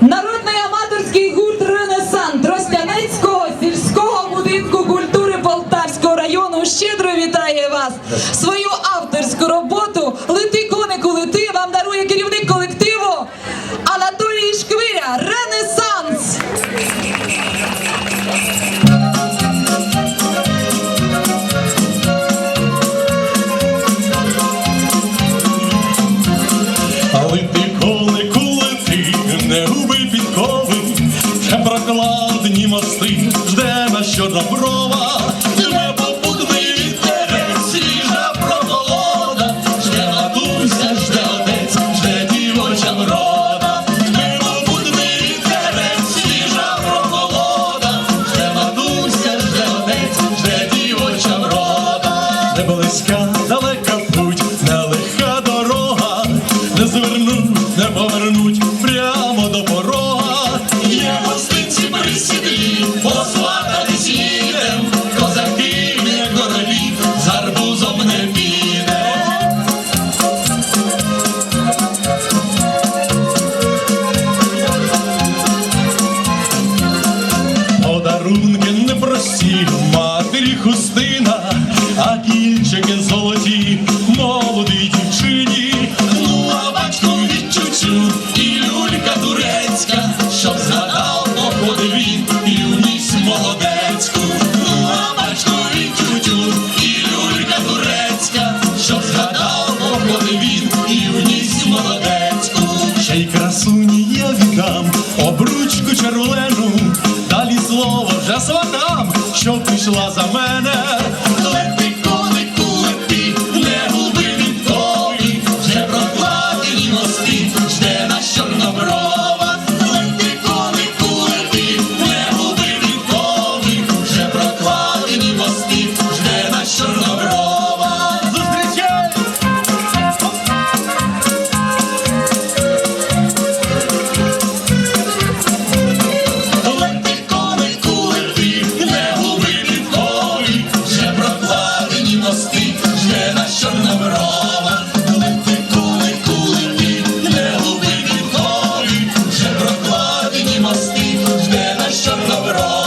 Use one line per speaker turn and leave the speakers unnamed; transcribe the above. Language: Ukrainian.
Народний аматорський гурт
Ренесант Тростянецького сільського будинку культури Полтавського району щедро вітає вас. Жде на чорноброва, тебе попутний вітерець, свіжа матуся, жде отець, жде дівоча врода, тебе попутний вітерець, свіжа прохолода, жде матуся, жде отець, жде дівоча врода, не близька, непрості, матері хустина, а кінчики золоті, молодій дівчині. Ну, а батько відчучу, і люлька турецька, щоб згадав, походи він, юність молодецьку. Ну, а батько відчучу, і люлька турецька, щоб згадав, походи він, юність молодецьку. Ще й красуні я віддам, обручку черволену, що пішла за мене. щоб добро.